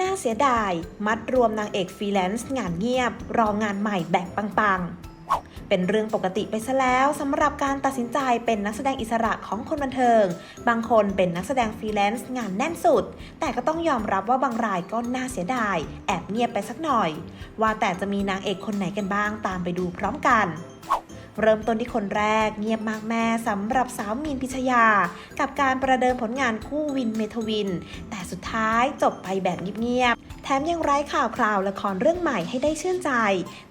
น่าเสียดาย มัดรวมนางเอกฟรีแลนซ์งานเงียบ รองานใหม่แบบปังๆ เป็นเรื่องปกติไปซะแล้วสำหรับการตัดสินใจเป็นนักแสดงอิสระของคนบันเทิง บางคนเป็นนักแสดงฟรีแลนซ์งานแน่นสุด แต่ก็ต้องยอมรับว่าบางรายก็น่าเสียดาย แอบเงียบไปสักหน่อย ว่าแต่จะมีนางเอกคนไหนกันบ้างตามไปดูพร้อมกัน เริ่มต้นที่คนแรกเงียบมากแม่สำหรับสาวมีนพิชยา กับการประเดิมผลงานคู่วินเมทวิน แต่สุดท้ายจบไปแบบเงียบๆแถมยังไร้ข่าวคราวละครเรื่องใหม่ให้ได้ชื่นใจ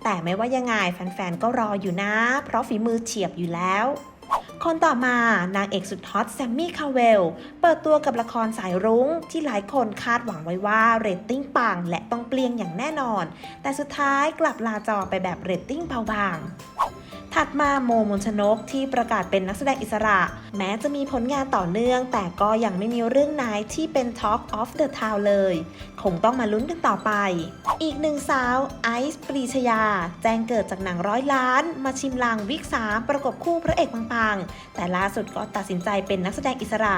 แต่ไม่ว่ายังไงแฟนๆก็รออยู่นะ เพราะฝีมือเฉียบอยู่แล้วคนต่อมานางเอกสุดฮอตแซมมี่คาเวล เปิดตัวกับละครสายรุ้ง ที่หลายคนคาดหวังไว้ว่าเรตติ้งปังและต้องเปลี่ยงอย่างแน่นอน แต่สุดท้ายกลับลาจอไปแบบเรตติ้งเบาบาง ถัดมาโมมนชนกที่ประกาศเป็นนักแสดงอิสระ แม้จะมีผลงานต่อเนื่อง แต่ก็ยังไม่มีเรื่องไหนที่เป็น Talk of the Town เลย คงต้องมาลุ้นกันต่อไป อีกหนึ่งสาวไอซ์ปรีชยา แจ้งเกิดจากหนังร้อยล้าน มาชิมลางวิกสามประกบคู่พระเอกปังๆ แต่ล่าสุดก็ตัดสินใจเป็นนักแสดงอิสระ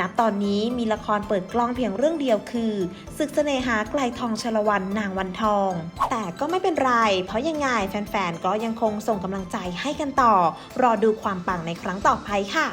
นับตอนนี้มีละครเปิดกล้องเพียงเรื่องเดียวคือศึกเสน่หาไกลทองชลวันนางวันทอง แต่ก็ไม่เป็นไร เพราะยังไงแฟนๆก็ยังคงส่งกำลังใจให้กันต่อ รอดูความปังในครั้งต่อไปค่ะ